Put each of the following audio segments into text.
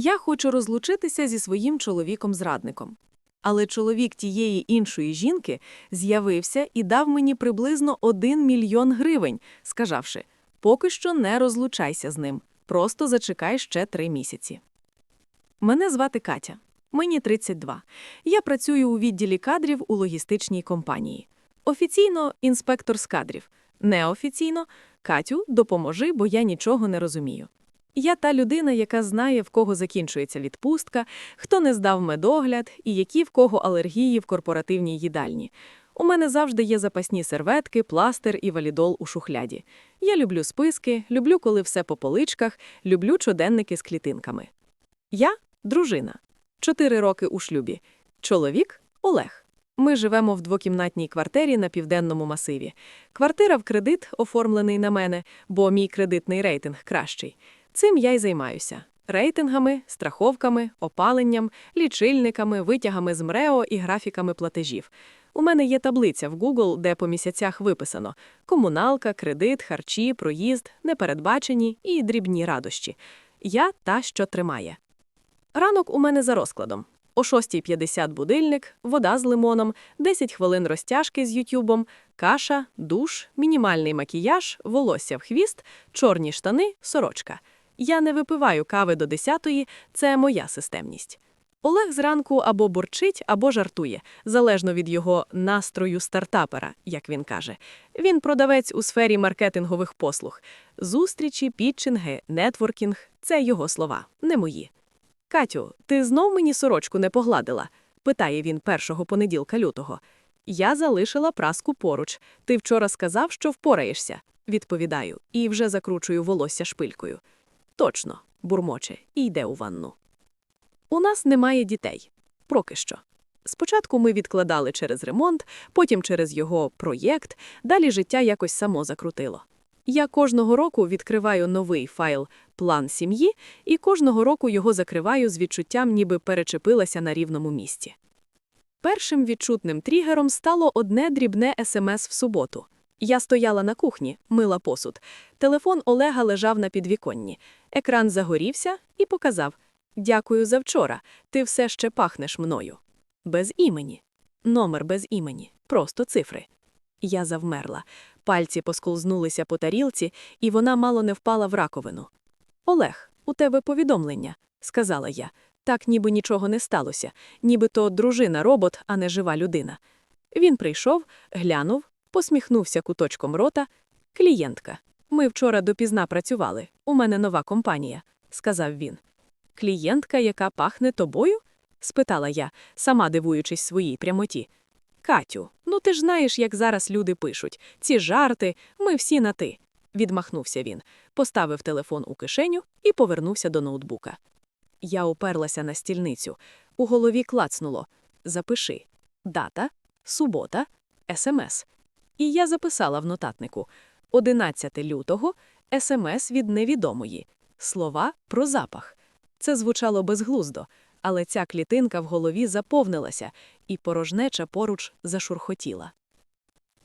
Я хочу розлучитися зі своїм чоловіком-зрадником. Але чоловік тієї іншої жінки з'явився і дав мені приблизно 1 мільйон гривень, сказавши, поки що не розлучайся з ним, просто зачекай ще три місяці. Мене звати Катя. Мені 32. Я працюю у відділі кадрів у логістичній компанії. Офіційно інспектор з кадрів. Неофіційно Катю, допоможи, бо я нічого не розумію. Я та людина, яка знає, в кого закінчується відпустка, хто не здав медогляд і які в кого алергії в корпоративній їдальні. У мене завжди є запасні серветки, пластир і валідол у шухляді. Я люблю списки, люблю, коли все по поличках, люблю щоденники з клітинками. Я дружина. Чотири роки у шлюбі. Чоловік Олег. Ми живемо в двокімнатній квартирі на південному масиві. Квартира в кредит оформлений на мене, бо мій кредитний рейтинг кращий. Цим я й займаюся. Рейтингами, страховками, опаленням, лічильниками, витягами з МРЕО і графіками платежів. У мене є таблиця в Google, де по місяцях виписано комуналка, кредит, харчі, проїзд, непередбачені і дрібні радощі. Я та, що тримає. Ранок у мене за розкладом. О 6.50 будильник, вода з лимоном, 10 хвилин розтяжки з ютюбом, каша, душ, мінімальний макіяж, волосся в хвіст, чорні штани, сорочка. Я не випиваю кави до 10-ї, це моя системність. Олег зранку або бурчить, або жартує, залежно від його настрою стартапера, як він каже. Він продавець у сфері маркетингових послуг. Зустрічі, пітчинги, нетворкінг це його слова, не мої. Катю, ти знов мені сорочку не погладила? питає він першого понеділка лютого. Я залишила праску поруч. Ти вчора сказав, що впораєшся, відповідаю, і вже закручую волосся шпилькою. Точно, бурмоче, і йде у ванну. У нас немає дітей. Поки що. Спочатку ми відкладали через ремонт, потім через його проєкт, далі життя якось само закрутило. Я кожного року відкриваю новий файл план сім'ї і кожного року його закриваю з відчуттям, ніби перечепилася на рівному місці. Першим відчутним тригером стало одне дрібне смс в суботу. Я стояла на кухні, мила посуд. Телефон Олега лежав на підвіконні. Екран загорівся і показав Дякую за вчора. Ти все ще пахнеш мною. Без імені. Номер без імені. Просто цифри. Я завмерла. Пальці посковзнулися по тарілці, і вона мало не впала в раковину. Олег, у тебе повідомлення, сказала я. Так ніби нічого не сталося, ніби то дружина робот, а не жива людина. Він прийшов, глянув, посміхнувся куточком рота. Клієнтка. Ми вчора допізна працювали. У мене нова компанія, сказав він. Клієнтка, яка пахне тобою? спитала я, сама дивуючись своїй прямоті. Катю, ну ти ж знаєш, як зараз люди пишуть. Ці жарти, ми всі на ти. Відмахнувся він, поставив телефон у кишеню і повернувся до ноутбука. Я оперлася на стільницю. У голові клацнуло Запиши дата, субота, смс. І я записала в нотатнику 11 лютого смс від невідомої. Слова про запах. Це звучало безглуздо, але ця клітинка в голові заповнилася, і порожнеча поруч зашурхотіла.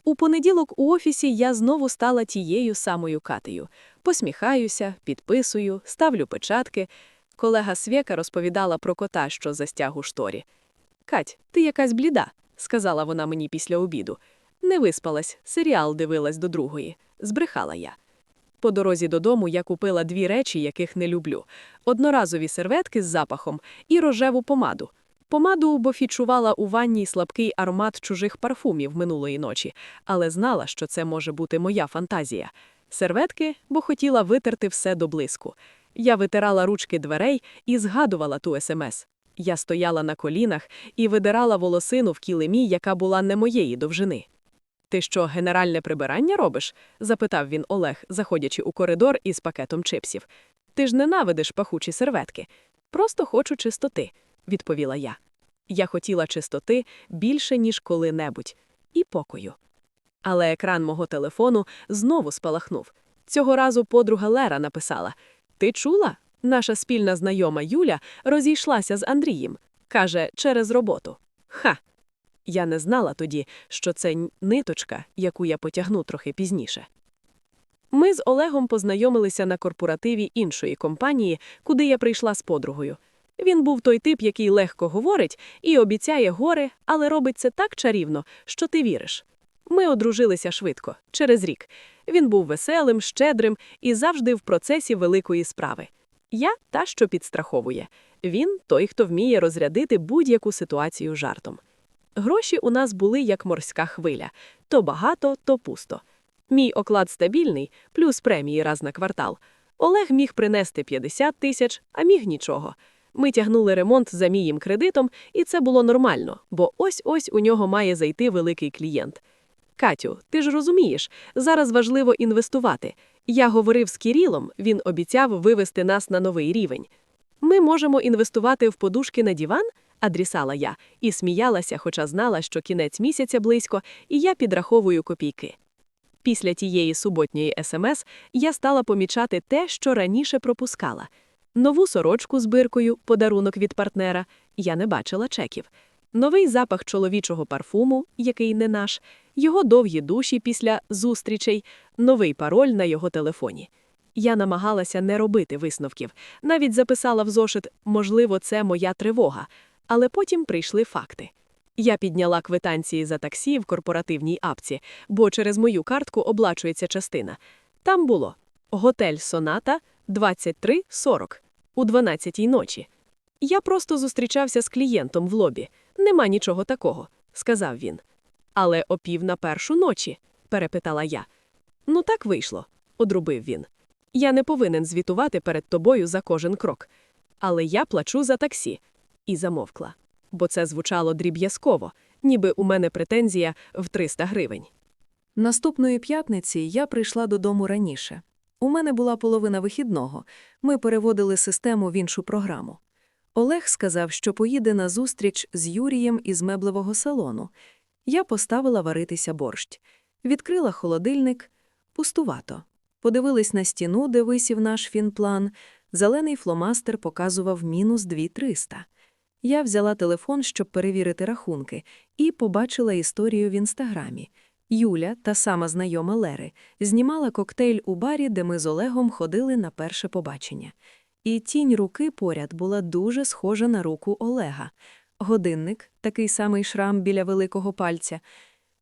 У понеділок у офісі я знову стала тією самою катею. Посміхаюся, підписую, ставлю печатки. Колега Свєка розповідала про кота, що застяг у шторі. Кать, ти якась бліда, сказала вона мені після обіду. Не виспалась, серіал дивилась до другої. Збрехала я. По дорозі додому я купила дві речі, яких не люблю: одноразові серветки з запахом і рожеву помаду. Помаду, бо фічувала у ванні слабкий аромат чужих парфумів минулої ночі, але знала, що це може бути моя фантазія. Серветки, бо хотіла витерти все до блиску. Я витирала ручки дверей і згадувала ту смс. Я стояла на колінах і видирала волосину в кілемі, яка була не моєї довжини. Ти що, генеральне прибирання робиш? запитав він Олег, заходячи у коридор із пакетом чипсів. Ти ж ненавидиш пахучі серветки. Просто хочу чистоти, відповіла я. Я хотіла чистоти більше, ніж коли-небудь, і покою. Але екран мого телефону знову спалахнув. Цього разу подруга Лера написала: Ти чула? Наша спільна знайома Юля розійшлася з Андрієм. Каже, через роботу. Ха! Я не знала тоді, що це ниточка, яку я потягну трохи пізніше. Ми з Олегом познайомилися на корпоративі іншої компанії, куди я прийшла з подругою. Він був той тип, який легко говорить і обіцяє гори, але робить це так чарівно, що ти віриш. Ми одружилися швидко, через рік. Він був веселим, щедрим і завжди в процесі великої справи. Я та, що підстраховує. Він той, хто вміє розрядити будь-яку ситуацію жартом. Гроші у нас були як морська хвиля то багато, то пусто. Мій оклад стабільний, плюс премії раз на квартал. Олег міг принести 50 тисяч, а міг нічого. Ми тягнули ремонт за міїм кредитом, і це було нормально, бо ось-ось у нього має зайти великий клієнт. Катю, ти ж розумієш, зараз важливо інвестувати. Я говорив з Кірілом, він обіцяв вивести нас на новий рівень. Ми можемо інвестувати в подушки на диван, адрісала я, і сміялася, хоча знала, що кінець місяця близько, і я підраховую копійки. Після тієї суботньої смс я стала помічати те, що раніше пропускала. Нову сорочку з биркою, подарунок від партнера, я не бачила чеків. Новий запах чоловічого парфуму, який не наш, його довгі душі після зустрічей, новий пароль на його телефоні. Я намагалася не робити висновків, навіть записала в зошит, можливо, це моя тривога, але потім прийшли факти. Я підняла квитанції за таксі в корпоративній апці, бо через мою картку оплачується частина. Там було готель Соната 23.40 у 12-й ночі. Я просто зустрічався з клієнтом в лобі. Нема нічого такого, сказав він. Але о пів на першу ночі, перепитала я. Ну так вийшло, одрубив він. Я не повинен звітувати перед тобою за кожен крок. Але я плачу за таксі. І замовкла. Бо це звучало дріб'язково, ніби у мене претензія в 300 гривень. Наступної п'ятниці я прийшла додому раніше. У мене була половина вихідного. Ми переводили систему в іншу програму. Олег сказав, що поїде на зустріч з Юрієм із меблевого салону. Я поставила варитися борщ. Відкрила холодильник. Пустувато. Подивились на стіну, де висів наш фінплан. Зелений фломастер показував мінус 2300. Я взяла телефон, щоб перевірити рахунки, і побачила історію в інстаграмі. Юля, та сама знайома Лери, знімала коктейль у барі, де ми з Олегом ходили на перше побачення. І тінь руки поряд була дуже схожа на руку Олега. Годинник, такий самий шрам біля великого пальця.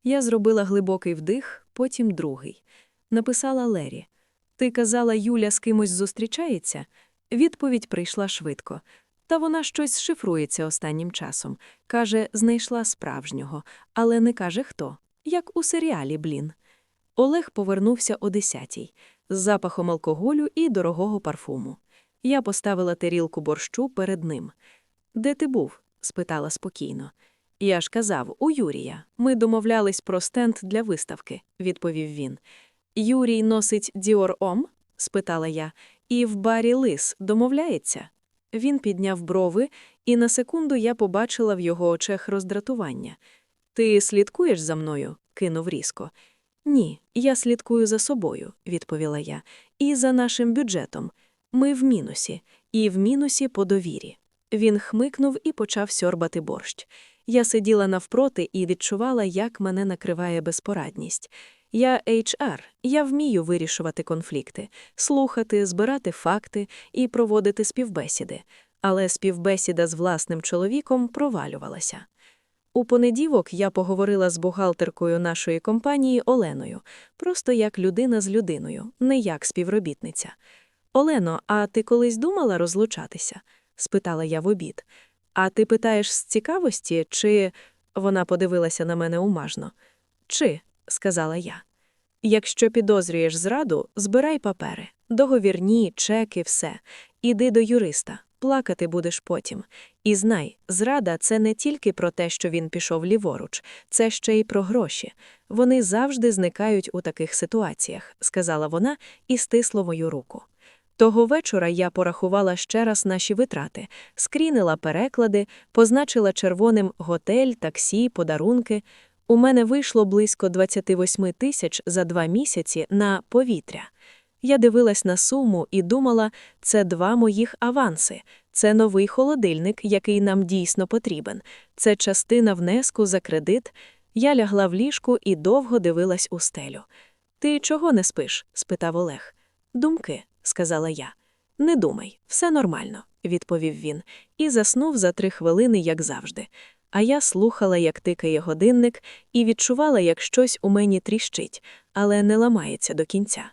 Я зробила глибокий вдих, потім другий. Написала Лері. Ти казала, Юля з кимось зустрічається? Відповідь прийшла швидко. Та вона щось шифрується останнім часом. Каже, знайшла справжнього, але не каже хто. Як у серіалі, блін. Олег повернувся о десятій з запахом алкоголю і дорогого парфуму. Я поставила тарілку борщу перед ним. Де ти був? спитала спокійно. Я ж казав, у Юрія. Ми домовлялись про стенд для виставки, відповів він. Юрій носить Діор Ом? спитала я, і в барі лис домовляється. Він підняв брови, і на секунду я побачила в його очах роздратування. Ти слідкуєш за мною? кинув різко. Ні, я слідкую за собою, відповіла я, і за нашим бюджетом. Ми в мінусі, і в мінусі по довірі. Він хмикнув і почав сьорбати борщ. Я сиділа навпроти і відчувала, як мене накриває безпорадність. Я HR, я вмію вирішувати конфлікти, слухати, збирати факти і проводити співбесіди, але співбесіда з власним чоловіком провалювалася. У понеділок я поговорила з бухгалтеркою нашої компанії Оленою, просто як людина з людиною, не як співробітниця. Олено, а ти колись думала розлучатися? спитала я в обід. А ти питаєш з цікавості, чи вона подивилася на мене умажно? Чи, сказала я. Якщо підозрюєш зраду, збирай папери, договірні, чеки, все. Іди до юриста, плакати будеш потім. І знай, зрада це не тільки про те, що він пішов ліворуч, це ще й про гроші. Вони завжди зникають у таких ситуаціях, сказала вона і стисла мою руку. Того вечора я порахувала ще раз наші витрати, скрінила переклади, позначила червоним готель, таксі, подарунки. У мене вийшло близько 28 тисяч за два місяці на повітря. Я дивилась на суму і думала, це два моїх аванси, це новий холодильник, який нам дійсно потрібен, це частина внеску за кредит. Я лягла в ліжку і довго дивилась у стелю. Ти чого не спиш? спитав Олег. Думки, сказала я. Не думай, все нормально, відповів він, і заснув за три хвилини, як завжди. А я слухала, як тикає годинник, і відчувала, як щось у мені тріщить, але не ламається до кінця.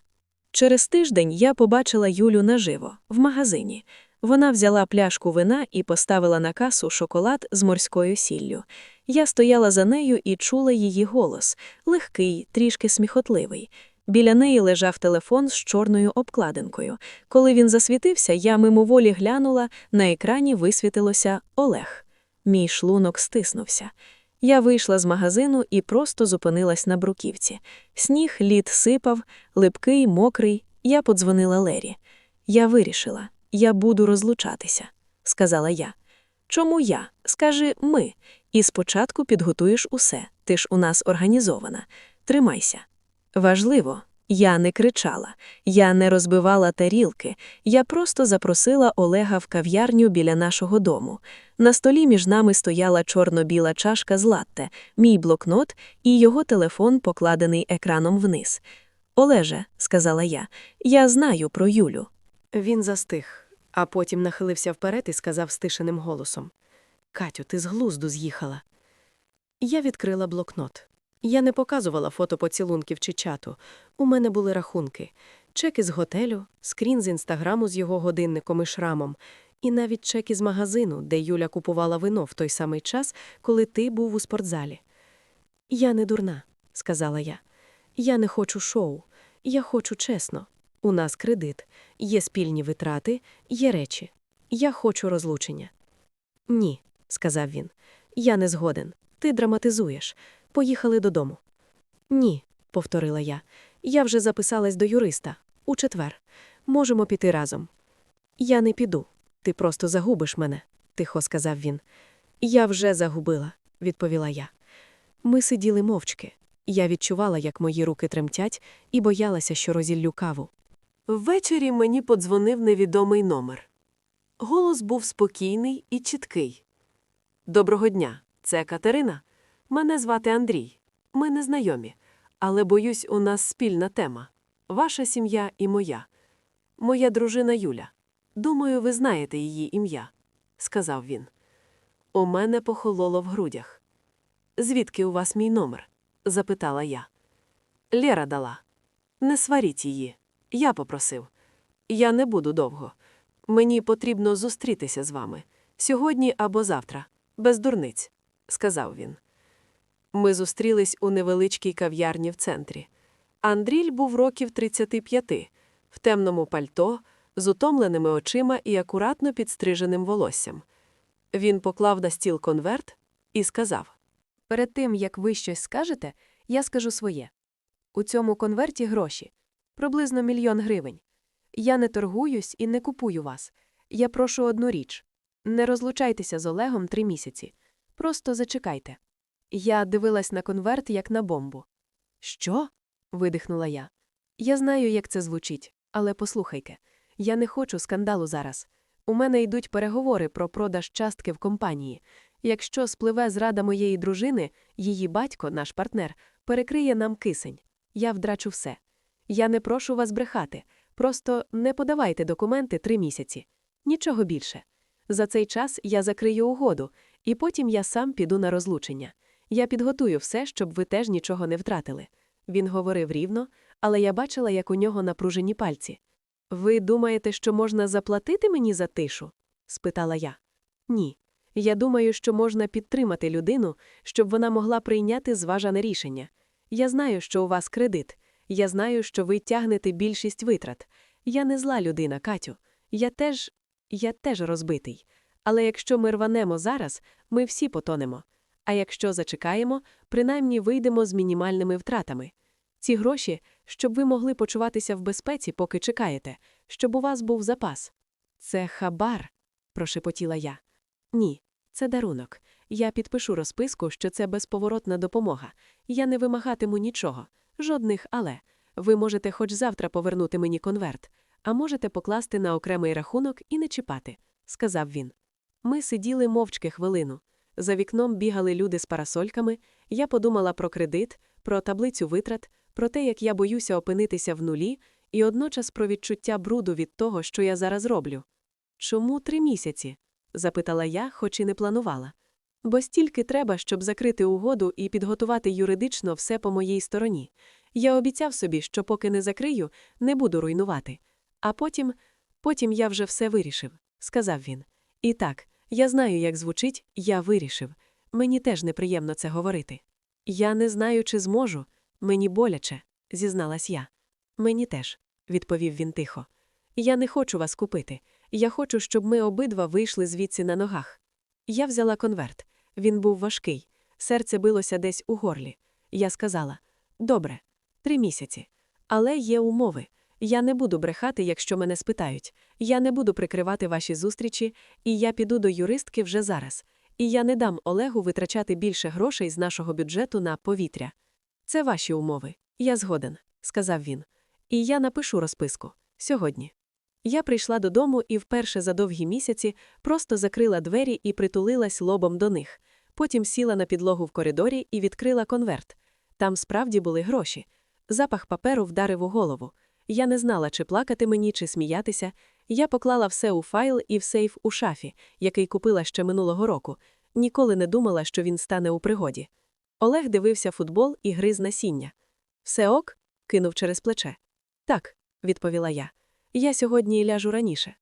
Через тиждень я побачила Юлю наживо, в магазині. Вона взяла пляшку вина і поставила на касу шоколад з морською сіллю. Я стояла за нею і чула її голос, легкий, трішки сміхотливий. Біля неї лежав телефон з чорною обкладинкою. Коли він засвітився, я мимоволі глянула, на екрані висвітилося Олег. Мій шлунок стиснувся. Я вийшла з магазину і просто зупинилась на бруківці. Сніг лід сипав, липкий, мокрий. Я подзвонила Лері. Я вирішила, я буду розлучатися, сказала я. Чому я? Скажи ми. І спочатку підготуєш усе. Ти ж у нас організована. Тримайся. Важливо, я не кричала, я не розбивала тарілки, я просто запросила Олега в кав'ярню біля нашого дому. На столі між нами стояла чорно-біла чашка з латте, мій блокнот і його телефон, покладений екраном вниз. Олеже, сказала я, я знаю про Юлю. Він застиг, а потім нахилився вперед і сказав стишеним голосом: Катю, ти з глузду з'їхала. Я відкрила блокнот. Я не показувала фото поцілунків чи чату. У мене були рахунки, чек із готелю, скрін з інстаграму з його годинником і шрамом, і навіть чек із магазину, де Юля купувала вино в той самий час, коли ти був у спортзалі. Я не дурна, сказала я. Я не хочу шоу. Я хочу чесно. У нас кредит, є спільні витрати, є речі. Я хочу розлучення. Ні, сказав він. Я не згоден. Ти драматизуєш. Поїхали додому. Ні, повторила я. Я вже записалась до юриста. У четвер. Можемо піти разом. Я не піду. Ти просто загубиш мене, тихо сказав він. Я вже загубила, відповіла я. Ми сиділи мовчки. Я відчувала, як мої руки тремтять, і боялася, що розіллю каву. Ввечері мені подзвонив невідомий номер. Голос був спокійний і чіткий. Доброго дня, це Катерина. Мене звати Андрій. Ми не знайомі, але боюсь, у нас спільна тема ваша сім'я і моя. Моя дружина Юля. Думаю, ви знаєте її ім'я, сказав він. У мене похололо в грудях. Звідки у вас мій номер? запитала я. Лєра дала. Не сваріть її. Я попросив. Я не буду довго. Мені потрібно зустрітися з вами сьогодні або завтра, без дурниць, сказав він. Ми зустрілись у невеличкій кав'ярні в центрі. Андріль був років 35, в темному пальто, з утомленими очима і акуратно підстриженим волоссям. Він поклав на стіл конверт і сказав: Перед тим, як ви щось скажете, я скажу своє. У цьому конверті гроші приблизно мільйон гривень. Я не торгуюсь і не купую вас. Я прошу одну річ не розлучайтеся з Олегом три місяці. Просто зачекайте. Я дивилась на конверт, як на бомбу. Що? видихнула я. Я знаю, як це звучить, але послухайте я не хочу скандалу зараз. У мене йдуть переговори про продаж частки в компанії. Якщо спливе зрада моєї дружини, її батько, наш партнер, перекриє нам кисень. Я вдрачу все. Я не прошу вас брехати. Просто не подавайте документи три місяці. Нічого більше. За цей час я закрию угоду, і потім я сам піду на розлучення. Я підготую все, щоб ви теж нічого не втратили. Він говорив рівно, але я бачила, як у нього напружені пальці. Ви думаєте, що можна заплатити мені за тишу? спитала я. Ні. Я думаю, що можна підтримати людину, щоб вона могла прийняти зважане рішення. Я знаю, що у вас кредит. Я знаю, що ви тягнете більшість витрат. Я не зла людина, Катю. Я теж. я теж розбитий. Але якщо ми рванемо зараз, ми всі потонемо. А якщо зачекаємо, принаймні вийдемо з мінімальними втратами. Ці гроші, щоб ви могли почуватися в безпеці, поки чекаєте, щоб у вас був запас. Це хабар, прошепотіла я. Ні, це дарунок. Я підпишу розписку, що це безповоротна допомога. Я не вимагатиму нічого, жодних але. Ви можете хоч завтра повернути мені конверт, а можете покласти на окремий рахунок і не чіпати, сказав він. Ми сиділи мовчки хвилину. За вікном бігали люди з парасольками. Я подумала про кредит, про таблицю витрат, про те, як я боюся опинитися в нулі, і одночас про відчуття бруду від того, що я зараз роблю. Чому три місяці? запитала я, хоч і не планувала. Бо стільки треба, щоб закрити угоду і підготувати юридично все по моїй стороні. Я обіцяв собі, що поки не закрию, не буду руйнувати. А потім, потім я вже все вирішив, сказав він. І так, я знаю, як звучить, я вирішив. Мені теж неприємно це говорити. Я не знаю, чи зможу. Мені боляче, зізналась я. Мені теж, відповів він тихо. Я не хочу вас купити. Я хочу, щоб ми обидва вийшли звідси на ногах. Я взяла конверт. Він був важкий. Серце билося десь у горлі. Я сказала: Добре, три місяці. Але є умови. Я не буду брехати, якщо мене спитають. Я не буду прикривати ваші зустрічі, і я піду до юристки вже зараз. І я не дам Олегу витрачати більше грошей з нашого бюджету на повітря. Це ваші умови. Я згоден, сказав він. І я напишу розписку сьогодні. Я прийшла додому і вперше за довгі місяці просто закрила двері і притулилась лобом до них. Потім сіла на підлогу в коридорі і відкрила конверт. Там справді були гроші. Запах паперу вдарив у голову. Я не знала, чи плакати мені, чи сміятися. Я поклала все у файл і в сейф у шафі, який купила ще минулого року. Ніколи не думала, що він стане у пригоді. Олег дивився футбол і гриз насіння. Все ок? кинув через плече. Так, відповіла я. Я сьогодні ляжу раніше.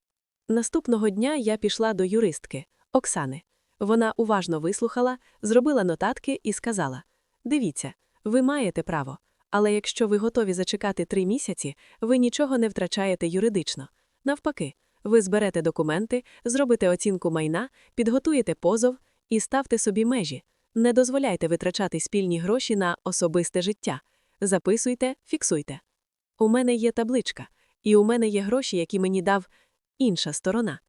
Наступного дня я пішла до юристки Оксани. Вона уважно вислухала, зробила нотатки і сказала: Дивіться, ви маєте право, але якщо ви готові зачекати три місяці, ви нічого не втрачаєте юридично. Навпаки, ви зберете документи, зробите оцінку майна, підготуєте позов і ставте собі межі. Не дозволяйте витрачати спільні гроші на особисте життя. Записуйте, фіксуйте. У мене є табличка, і у мене є гроші, які мені дав інша сторона.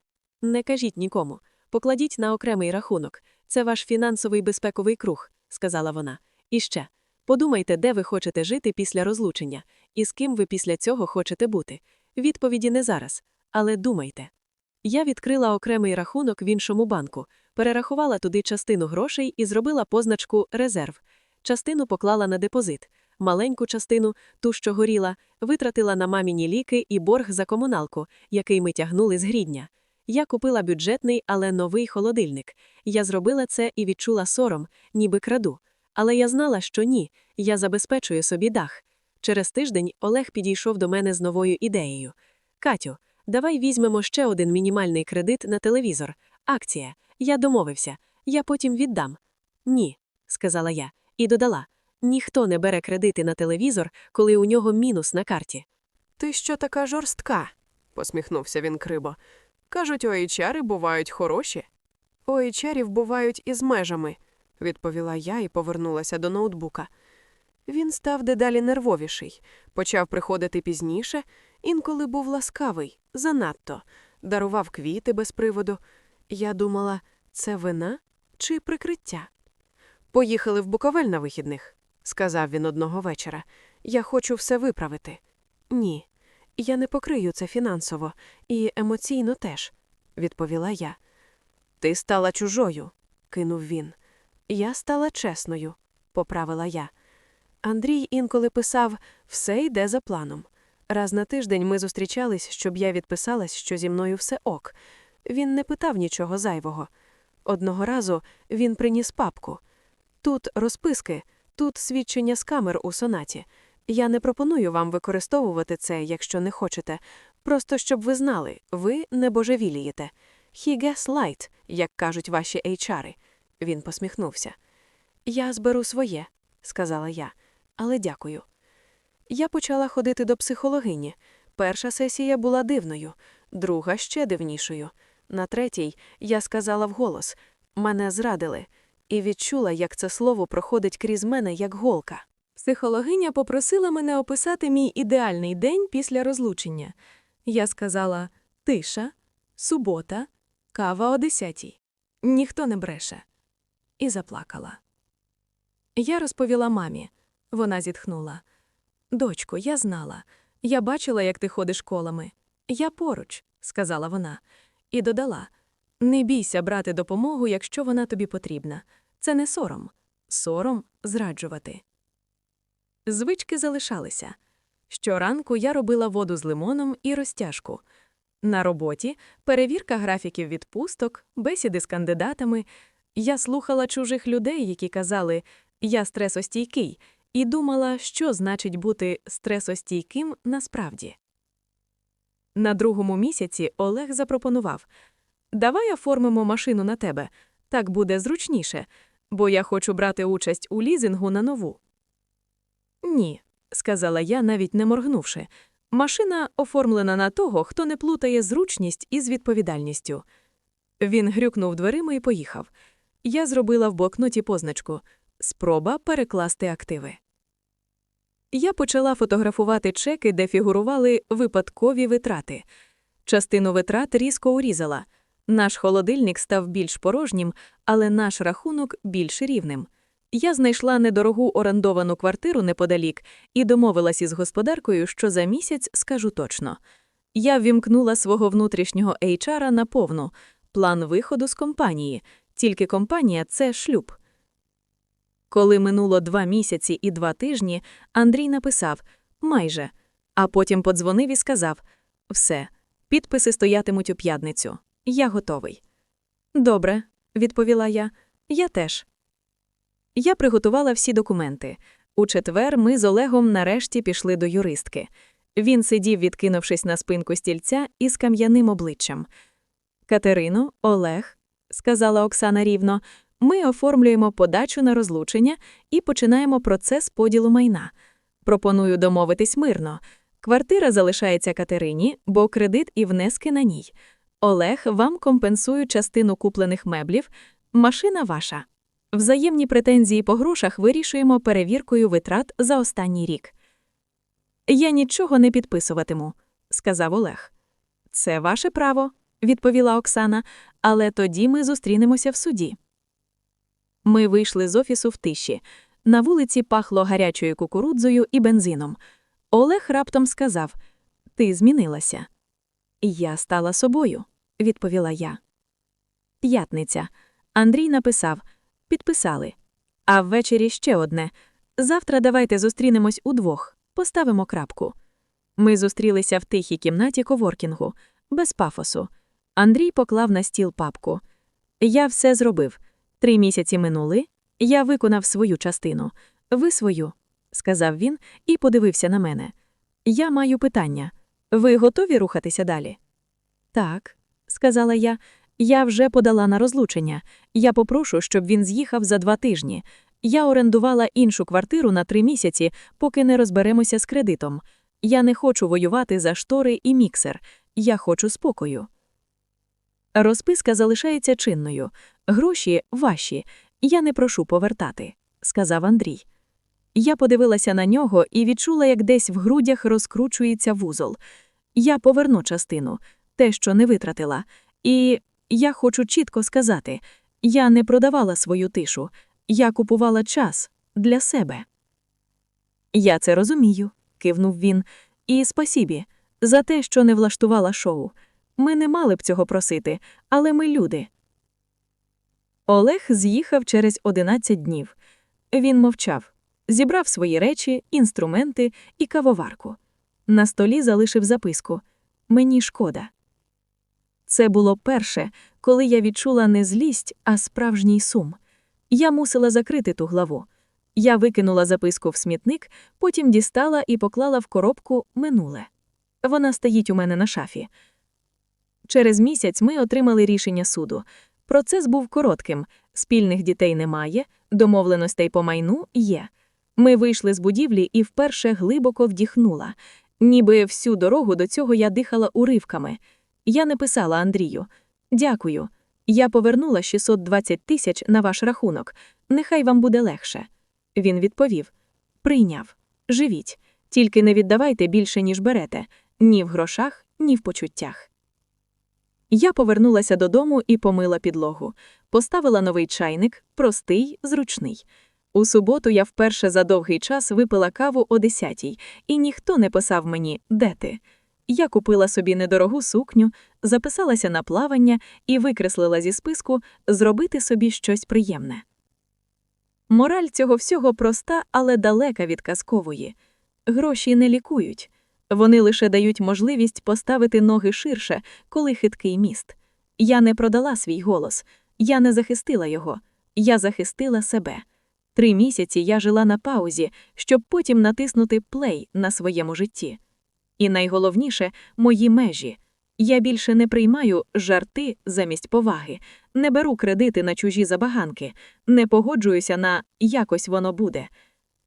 Не кажіть нікому, покладіть на окремий рахунок. Це ваш фінансовий безпековий круг, сказала вона. І ще подумайте, де ви хочете жити після розлучення, і з ким ви після цього хочете бути. Відповіді не зараз, але думайте. Я відкрила окремий рахунок в іншому банку, перерахувала туди частину грошей і зробила позначку резерв. Частину поклала на депозит, маленьку частину, ту, що горіла, витратила на маміні ліки і борг за комуналку, який ми тягнули з грідня. Я купила бюджетний, але новий холодильник. Я зробила це і відчула сором, ніби краду. Але я знала, що ні, я забезпечую собі дах. Через тиждень Олег підійшов до мене з новою ідеєю. Катю, давай візьмемо ще один мінімальний кредит на телевізор. Акція. Я домовився. Я потім віддам. Ні, сказала я, і додала: ніхто не бере кредити на телевізор, коли у нього мінус на карті. Ти що така жорстка? посміхнувся він криво. Кажуть, оічари бувають хороші. Оічарів бувають із межами, відповіла я і повернулася до ноутбука. Він став дедалі нервовіший, почав приходити пізніше, інколи був ласкавий, занадто, дарував квіти без приводу. Я думала, це вина чи прикриття? Поїхали в Буковель на вихідних, сказав він одного вечора. Я хочу все виправити. Ні, я не покрию це фінансово і емоційно теж, відповіла я. Ти стала чужою, кинув він. Я стала чесною, поправила я. Андрій інколи писав все йде за планом. Раз на тиждень ми зустрічались, щоб я відписалась, що зі мною все ок. Він не питав нічого зайвого. Одного разу він приніс папку. Тут розписки, тут свідчення з камер у сонаті. Я не пропоную вам використовувати це, якщо не хочете. Просто щоб ви знали, ви не божевілієте. He gaslight, як кажуть ваші HR. Він посміхнувся. Я зберу своє, сказала я, але дякую. Я почала ходити до психологині. Перша сесія була дивною, друга ще дивнішою. На третій я сказала вголос мене зрадили, і відчула, як це слово проходить крізь мене, як голка. Психологиня попросила мене описати мій ідеальний день після розлучення. Я сказала тиша, субота, кава о десятій. Ніхто не бреше. І заплакала. Я розповіла мамі. Вона зітхнула. Дочко, я знала. Я бачила, як ти ходиш колами. Я поруч, сказала вона, і додала: Не бійся брати допомогу, якщо вона тобі потрібна. Це не сором. Сором зраджувати. Звички залишалися. Щоранку я робила воду з лимоном і розтяжку. На роботі перевірка графіків відпусток, бесіди з кандидатами. Я слухала чужих людей, які казали «я стресостійкий», і думала, що значить бути стресостійким насправді. На другому місяці Олег запропонував Давай оформимо машину на тебе, так буде зручніше, бо я хочу брати участь у лізингу на нову. Ні, сказала я, навіть не моргнувши. Машина оформлена на того, хто не плутає зручність із відповідальністю. Він грюкнув дверима і поїхав. Я зробила в блокноті позначку Спроба перекласти активи. Я почала фотографувати чеки, де фігурували випадкові витрати. Частину витрат різко урізала. Наш холодильник став більш порожнім, але наш рахунок більш рівним. Я знайшла недорогу орендовану квартиру неподалік і домовилась із господаркою, що за місяць скажу точно. Я ввімкнула свого внутрішнього HR на повну план виходу з компанії, тільки компанія це шлюб. Коли минуло два місяці і два тижні, Андрій написав майже, а потім подзвонив і сказав все, підписи стоятимуть у п'ятницю. Я готовий. Добре, відповіла я. Я теж. Я приготувала всі документи. У четвер ми з Олегом нарешті пішли до юристки. Він сидів, відкинувшись на спинку стільця із кам'яним обличчям. Катерино, Олег, сказала Оксана рівно, ми оформлюємо подачу на розлучення і починаємо процес поділу майна. Пропоную домовитись мирно. Квартира залишається Катерині, бо кредит і внески на ній. Олег вам компенсує частину куплених меблів, машина ваша. Взаємні претензії по грошах вирішуємо перевіркою витрат за останній рік. Я нічого не підписуватиму, сказав Олег. Це ваше право, відповіла Оксана, але тоді ми зустрінемося в суді. Ми вийшли з офісу в тиші. На вулиці пахло гарячою кукурудзою і бензином. Олег раптом сказав: Ти змінилася. Я стала собою, відповіла я. П'ятниця. Андрій написав підписали. А ввечері ще одне. Завтра давайте зустрінемось удвох, поставимо крапку. Ми зустрілися в тихій кімнаті коворкінгу, без пафосу. Андрій поклав на стіл папку. Я все зробив. Три місяці минули. Я виконав свою частину. Ви свою, сказав він і подивився на мене. Я маю питання. Ви готові рухатися далі? Так, сказала я. Я вже подала на розлучення. Я попрошу, щоб він з'їхав за два тижні. Я орендувала іншу квартиру на три місяці, поки не розберемося з кредитом. Я не хочу воювати за штори і міксер. Я хочу спокою. Розписка залишається чинною. Гроші ваші. Я не прошу повертати, сказав Андрій. Я подивилася на нього і відчула, як десь в грудях розкручується вузол. Я поверну частину, те, що не витратила. І я хочу чітко сказати: я не продавала свою тишу, я купувала час для себе. Я це розумію, кивнув він. І спасібі за те, що не влаштувала шоу. Ми не мали б цього просити, але ми люди. Олег з'їхав через 11 днів. Він мовчав, зібрав свої речі, інструменти і кавоварку. На столі залишив записку Мені шкода. Це було перше, коли я відчула не злість, а справжній сум. Я мусила закрити ту главу. Я викинула записку в смітник, потім дістала і поклала в коробку минуле. Вона стоїть у мене на шафі. Через місяць ми отримали рішення суду. Процес був коротким, спільних дітей немає, домовленостей по майну є. Ми вийшли з будівлі і вперше глибоко вдіхнула. Ніби всю дорогу до цього я дихала уривками. Я не писала Андрію. Дякую. Я повернула 620 тисяч на ваш рахунок. Нехай вам буде легше. Він відповів: Прийняв. Живіть. Тільки не віддавайте більше, ніж берете, ні в грошах, ні в почуттях. Я повернулася додому і помила підлогу. Поставила новий чайник, простий, зручний. У суботу я вперше за довгий час випила каву о десятій, і ніхто не писав мені, де ти. Я купила собі недорогу сукню, записалася на плавання і викреслила зі списку зробити собі щось приємне. Мораль цього всього проста, але далека від казкової. Гроші не лікують. Вони лише дають можливість поставити ноги ширше, коли хиткий міст. Я не продала свій голос, я не захистила його, я захистила себе. Три місяці я жила на паузі, щоб потім натиснути плей на своєму житті. І найголовніше мої межі. Я більше не приймаю жарти замість поваги, не беру кредити на чужі забаганки, не погоджуюся на якось воно буде.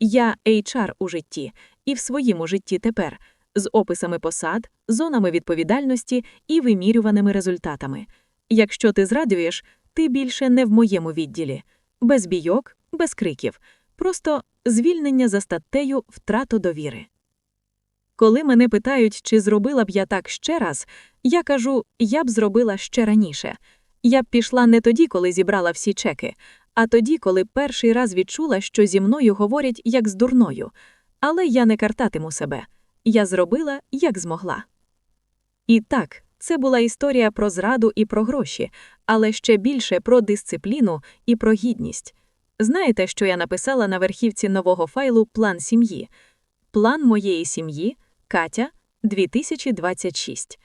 Я HR у житті і в своєму житті тепер з описами посад, зонами відповідальності і вимірюваними результатами. Якщо ти зрадюєш, ти більше не в моєму відділі, без бійок, без криків, просто звільнення за статтею втрату довіри. Коли мене питають, чи зробила б я так ще раз, я кажу, я б зробила ще раніше. Я б пішла не тоді, коли зібрала всі чеки, а тоді, коли перший раз відчула, що зі мною говорять як з дурною. Але я не картатиму себе. Я зробила, як змогла. І так, це була історія про зраду і про гроші, але ще більше про дисципліну і про гідність. Знаєте, що я написала на верхівці нового файлу План сім'ї? План моєї сім'ї Катя 2026.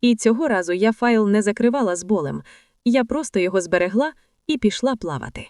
І цього разу я файл не закривала з болем, я просто його зберегла і пішла плавати.